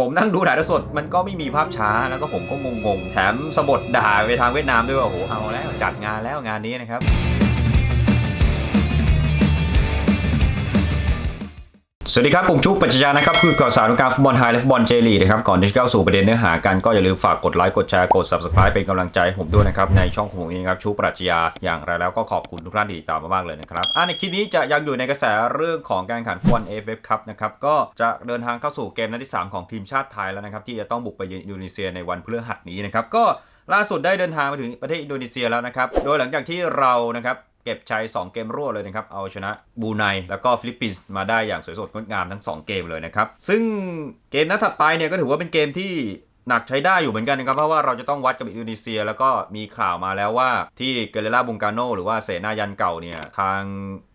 ผมนั่งดูถ่ายทอดสดมันก็ไม่มีภาพช้าแล้วก็ผมก็งงๆ แถมสะบดด่าไปทางเวียดนามด้วยว่าโอ้โหเอาแล้วจัดงานแล้วงานนี้นะครับ สวัสดีครับ ผมชุกปัจจยานะครับ คือก่อสารงการฟุตบอลไทยและฟุตบอลเจลีนะครับ ก่อนที่จะเข้าสู่ประเด็นเนื้อหากัน ก็อย่าลืมฝากกดไลค์ กดแชร์ กด subscribe เป็นกำลังใจผมด้วยนะครับ ในช่องของผมเองครับ ชุกปรัชญาอย่างไรแล้วก็ขอบคุณทุกท่านที่ติดตามมามากเลยนะครับ อ่าในคลิปนี้จะยังอยู่ในกระแสเรื่องของการแข่งขันฟุตบอลเอฟเอฟครับนะครับ ก็จะเดินทางเข้าสู่เกมนัดที่ 3 ของทีมชาติไทยแล้วนะครับ ที่จะต้องบุกไปเยือนอินโดนีเซียในวันพฤหัสนี้นะครับ ก็ล่าสุดได้เดินทางมาถึงประเทศอินโดนีเซียแล้วนะครับ โดยหลังจากที่เรานะครับ เก็บชัย 2 เกมรวดเลยนะครับ เอาชนะบูไนแล้วก็ฟิลิปปินส์มาได้อย่างสวยสดงดงามทั้ง 2 เกมเลยนะครับ ซึ่งเกมนัดถัดไปเนี่ยก็ถือว่าเป็นเกมที่หนักใช้ได้อยู่เหมือนกันนะครับ เพราะว่าเราจะต้องวัดกับอินโดนีเซีย แล้วก็มีข่าวมาแล้วว่าที่เกเรล่าบุงกาโนหรือว่าเสนายันเก่าเนี่ยทาง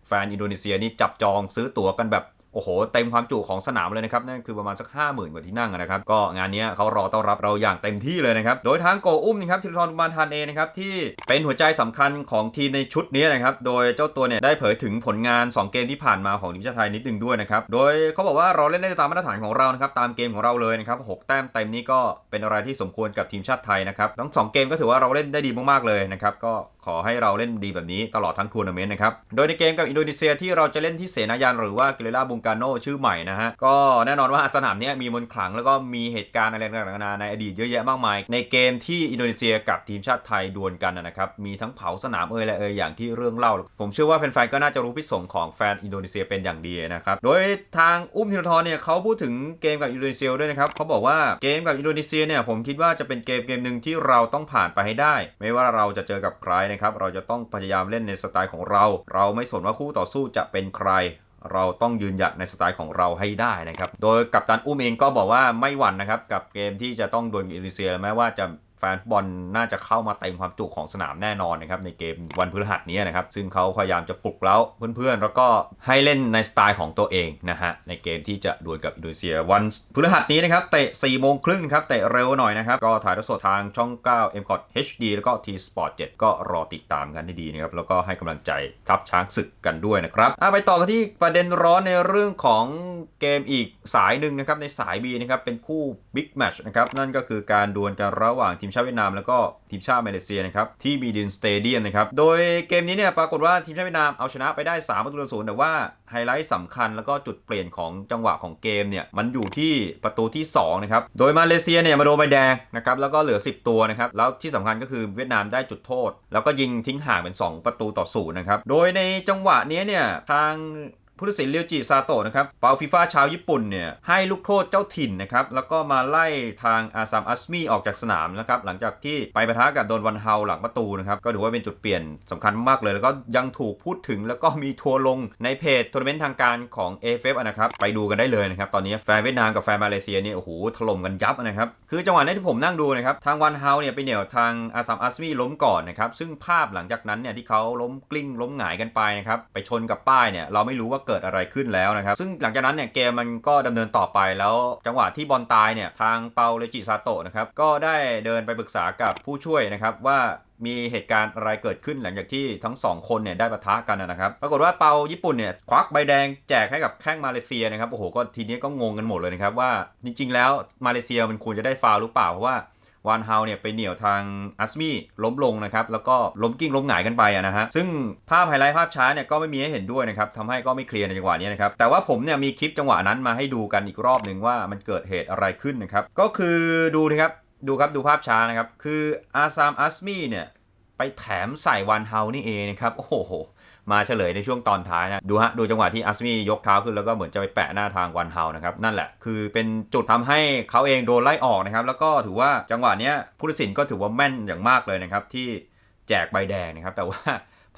แฟนอินโดนีเซียนี่จับจองซื้อตั๋วกันแบบ โอ้โห เต็มความจุของสนามเลยนะครับนั่นคือประมาณสัก 5 0,000 กว่าที่นั่งนะครับ ก็งานนี้เขารอต้อนรับเราอย่างเต็มที่เลยนะครับ โดยทางโกอุ้มนะครับธีรทรบุญมาทันเองนะครับที่เป็นหัวใจสำคัญของทีมในชุดนี้นะครับ โดยเจ้าตัวเนี่ยได้เผยถึงผลงาน 2 เกมที่ผ่านมาของทีมชาติไทยนิดนึงด้วยนะครับ โดยเขาบอกว่าเราเล่นได้ตามมาตรฐานของเรานะครับตามเกมของเราเลยนะครับหกแต้มเต็มนี้ก็เป็นอะไรที่สมควรกับทีมชาติไทยนะครับทั้งสองเกมก็ถือว่าเราเล่นได้ดีมากๆเลยนะครับก็ ขอให้เราเล่นดีแบบนี้ตลอดทั้งทัวร์นาเมนต์นะครับ โดยในเกมกับอินโดนีเซียที่เราจะเล่นที่เสนายันหรือว่าเกเล่าบุงกาโนชื่อใหม่นะฮะ ก็แน่นอนว่าสนามนี้มีมนขลังแล้วก็มีเหตุการณ์อะไรต่างๆนานาในอดีตเยอะแยะมากมาย ในเกมที่อินโดนีเซียกับทีมชาติไทยดวลกันนะครับมีทั้งเผาสนามเอ่ยและเอ่ยอย่างที่เรื่องเล่า ผมเชื่อว่าแฟนๆก็น่าจะรู้พิษสงของแฟนอินโดนีเซียเป็นอย่างดีนะครับโดยทางอุ้มธีรทรเนี่ยเขาพูดถึงเกมกับอินโดนีเซียด้วยนะครับเขาบอกว่าเกมกับอินโดนีเซียเนี่ยผมคิดว่าจะเป็นเกมเกมหนึ่งที่เราต้องผ่านไปให้ได้ ไม่ว่าเราจะเจอกับใครนะครับเราจะต้องพยายามเล่นในสไตล์ของเรา เราไม่สนว่าคู่ต่อสู้จะเป็นใครเราต้องยืนหยัดในสไตล์ของเราให้ได้นะครับ โดยกัปตันอุ้มเองก็บอกว่าไม่หวั่นนะครับ กับเกมที่จะต้องดวลอินโดนีเซียแม้ว่าจะ แฟนฟุตบอลน่าจะเข้ามาเต็มความจุของสนามแน่นอนนะครับในเกมวันพฤหัสนี้นะครับ ซึ่งเขาพยายามจะปลุกเร้าเพื่อนๆ แล้วก็ให้เล่นในสไตล์ของตัวเองนะฮะในเกมที่จะดวลกับอินโดนีเซียวันพฤหัสนี้นะครับเตะ4โมงครึ่งครับเตะเร็วหน่อยนะครับ ก็ถ่ายทอดสดทางช่อง 9 m c o t HD แล้วก็ T Sport 7 ก็รอติดตามกันให้ดีนะครับแล้วก็ให้กำลังใจทัพช้างศึกกันด้วยนะครับอะไปต่อกันที่ประเด็นร้อนในเรื่องของเกมอีกสายหนึ่งนะครับในสาย B นะครับเป็นคู่บิ๊กแมชนะครับนั่นก็คือการดวลกันระหว่างทีมชาติเวียดนามแล้วก็ทีมชาติมาเลเซียนะครับที่มีดินสเตเดียมนะครับโดยเกมนี้เนี่ยปรากฏว่าทีมชาติเวียดนามเอาชนะไปได้3ประตูต่อศูนย์แต่ว่าไฮไลท์สำคัญแล้วก็จุดเปลี่ยนของจังหวะของเกมเนี่ยมันอยู่ที่ประตูที่2นะครับโดยมาเลเซียเนี่ยมาโดนใบแดงนะครับแล้วก็เหลือ 10 ตัวนะครับแล้วที่สำคัญก็คือเวียดนามได้จุดโทษ แล้วก็ยิงทิ้งห่างเป็น 2 ประตูต่อศูนย์นะครับโดยในจังหวะนี้เนี่ยทาง ผู้ตัดสินเรียวจิซาโตะนะครับเปาฟีฟ่าชาวญี่ปุ่นเนี่ยให้ลูกโทษเจ้าถิ่นนะครับแล้วก็มาไล่ทางอาซามอัสมีออกจากสนามนะครับหลังจากที่ไปปะทะกับโดนวันเฮาหลังประตูนะครับก็ถือว่าเป็นจุดเปลี่ยนสำคัญมากเลย แล้วก็ยังถูกพูดถึงแล้วก็มีทัวร์ลงในเพจทัวร์นาเมนต์ทางการของ AFF อะนะครับไปดูกันได้เลยนะครับตอนนี้แฟนเวียดนามกับแฟนมาเลเซียเนี่ยโอ้โหถล่มกันยับนะครับคือจังหวะนี้ที่ผมนั่งดูนะครับทางวันเฮาเนี่ยไปเหนี่ยวทางอาซามอัสมีล้มก่อนนะครับซึ่งภาพหลังจากนั้นเนี่ยที่เขาล้มกลิ้งล้มหงายกันไปนะครับไปชนกับป้ายเนี่ยเราไม่รู้ว่าเกิดอะไรขึ้นแล้วนะครับ ซึ่งหลังจากนั้นเนี่ยเกมมันก็ดำเนินต่อไปแล้วจังหวะที่บอลตายเนี่ยทางเปาเลจิซาโตะนะครับก็ได้เดินไปปรึกษากับผู้ช่วยนะครับว่ามีเหตุการณ์อะไรเกิดขึ้นหลังจากที่ทั้งสองคนเนี่ยได้ปะทะกันนะครับ ปรากฏว่าเปาญี่ปุ่นเนี่ยควักใบแดงแจกให้กับแข้งมาเลเซียนะครับ โอ้โห ก็ทีนี้ก็งงกันหมดเลยนะครับว่าจริง ๆ แล้วมาเลเซียมันควรจะได้ฟาวหรือเปล่า เพราะว่า วานเฮาเนี่ยไปเหนี่ยวทางอัสมีล้มลงนะครับแล้วก็ล้มกิ้งล้มหงายกันไปอะนะฮะซึ่งภาพไฮไลท์ภาพช้าเนี่ยก็ไม่มีให้เห็นด้วยนะครับทำให้ก็ไม่เคลียร์ในจังหวะนี้นะครับแต่ว่าผมเนี่ยมีคลิปจังหวะนั้นมาให้ดูกันอีกรอบหนึ่งว่ามันเกิดเหตุอะไรขึ้นนะครับก็คือดูนะครับดูครับดูภาพช้านะครับคืออาซามอัสมีเนี่ยไปแถมใส่วานเฮานี่เองนะครับโอ้โห มาเฉลยในช่วงตอนท้ายนะ ดูฮะ ดูจังหวะที่อัสมียกเท้าขึ้นแล้วก็เหมือนจะไปแปะหน้าทางวันเฮานะครับ นั่นแหละคือเป็นจุดทำให้เขาเองโดนไล่ออกนะครับ แล้วก็ถือว่าจังหวะเนี้ยผู้ตัดสินก็ถือว่าแม่นอย่างมากเลยนะครับที่แจกใบแดงนะครับ แต่ว่า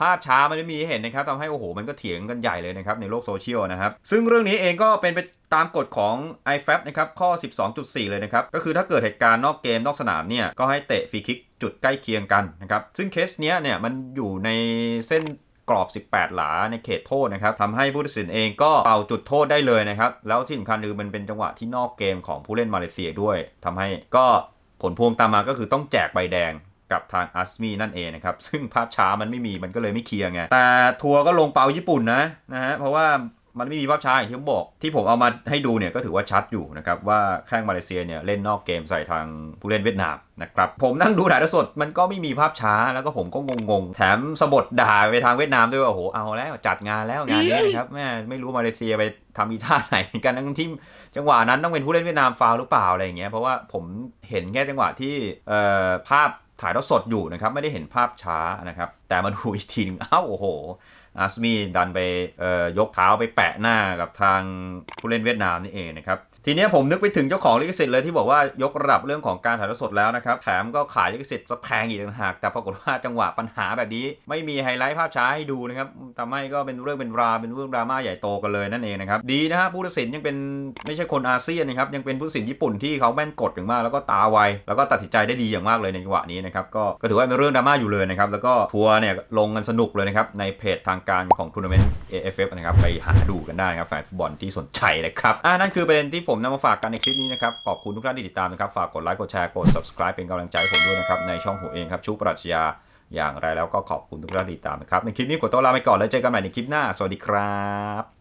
ภาพช้ามันไม่มีเห็นนะครับทำให้โอ้โหมันก็เถียงกันใหญ่เลยนะครับในโลกโซเชียลนะครับซึ่งเรื่องนี้เองก็เป็นไปตามกฎของ IFAB นะครับข้อ 12.4 เลยนะครับ ก็คือถ้าเกิดเหตุการณ์นอกเกมนอกสนามเนี่ย ก็ให้เตะฟรีคิกจุดใกล้เคียงกันนะครับ ซึ่งเคสเนี้ยเนี่ยมันอยู่ในเส้น กรอบ 18 หลาในเขตโทษนะครับทำให้ผู้ตัดสินเองก็เป่าจุดโทษได้เลยนะครับแล้วที่สำคัญคือมันเป็นจังหวะที่นอกเกมของผู้เล่นมาเลเซียด้วยทำให้ก็ผลพวงตามมาก็คือต้องแจกใบแดงกับทางอัสมีนั่นเองนะครับ ซึ่งภาพช้ามันไม่มีมันก็เลยไม่เคลียร์ไง แต่ทัวร์ก็ลงเปาญี่ปุ่นนะนะฮะเพราะว่า มันไม่มีภาพช้าอย่างที่ผมบอก ที่ผมเอามาให้ดูเนี่ยก็ถือว่าชัดอยู่นะครับว่าแข้งมาเลเซียเนี่ยเล่นนอกเกมใส่ทางผู้เล่นเวียดนามนะครับผมนั่งดูถ่ายทอดสดมันก็ไม่มีภาพช้าแล้วก็ผมก็งงๆ แถมสบดด่าไปทางเวียดนามด้วยว่าโอ้โหเอาแล้วจัดงานแล้วงานนี้นะครับแม่ไม่รู้มาเลเซียไปทำอีท่าไหนกันทั้งที่จังหวะนั้นต้องเป็นผู้เล่นเวียดนามฟาวหรือเปล่าอะไรอย่างเงี้ยเพราะว่าผมเห็นแค่จังหวะที่เอ่อภาพ ถ่ายทอดสดอยู่นะครับไม่ได้เห็นภาพช้านะครับ แต่มาดูอีกทีหนึงอ้าวโอ้โหอาร์สมีดันไปเอ่อยกเท้าไปแปะหน้ากับทางผู้เล่นเวียดนามนี่เองนะครับ ทีนี้ผมนึกไปถึงเจ้าของลิขสิทธิ์เลยที่บอกว่ายกระดับเรื่องของการถ่ายทอดสดแล้วนะครับแถมก็ขายลิขสิทธิ์จะแพงอีกต่างหากแต่ปรากฏว่าจังหวะปัญหาแบบนี้ ไม่มีไฮไลท์ภาพช้าให้ดูนะครับทำให้ก็เป็นเรื่องเป็นราวเป็นเรื่องดราม่าใหญ่โตกันเลยนั่นเองนะครับดีนะฮะผู้ตัดสินยังเป็นไม่ใช่คนอาเซียนนะครับยังเป็นผู้ตัดสินญี่ปุ่นที่เขาแม่นกดอย่างมากแล้วก็ตาไวแล้วก็ตัดสินใจได้ดีอย่างมากเลยในจังหวะนี้นะครับก็ก็ถือว่าเป็นเรื่องดราม่าอยู่เลยนะครับแล้วก็ทัวร์เนี่ยลงกันสนุกเลยนะครับในเพจทางการของทัวร์นาเมนต์ AFF นะครับไปหาดูกันได้ครับแฟนฟุตบอลที่สนใจนะครับอ่านั่นคือประเด็นที่ผมนำมาฝากกันในคลิปนี้นะครับ ขอบคุณทุกท่านที่ติดตามนะครับ ฝากกดไลค์กดแชร์กด subscribe เป็นกำลังใจผมด้วยนะครับ ในช่องผมเองครับชูปรัชญาอย่างไรแล้วก็ขอบคุณทุกท่านที่ติดตามนะครับในคลิปนี้ขอตัวลาไปก่อนแล้วเจอกันใหม่ในคลิปหน้าสวัสดีครับ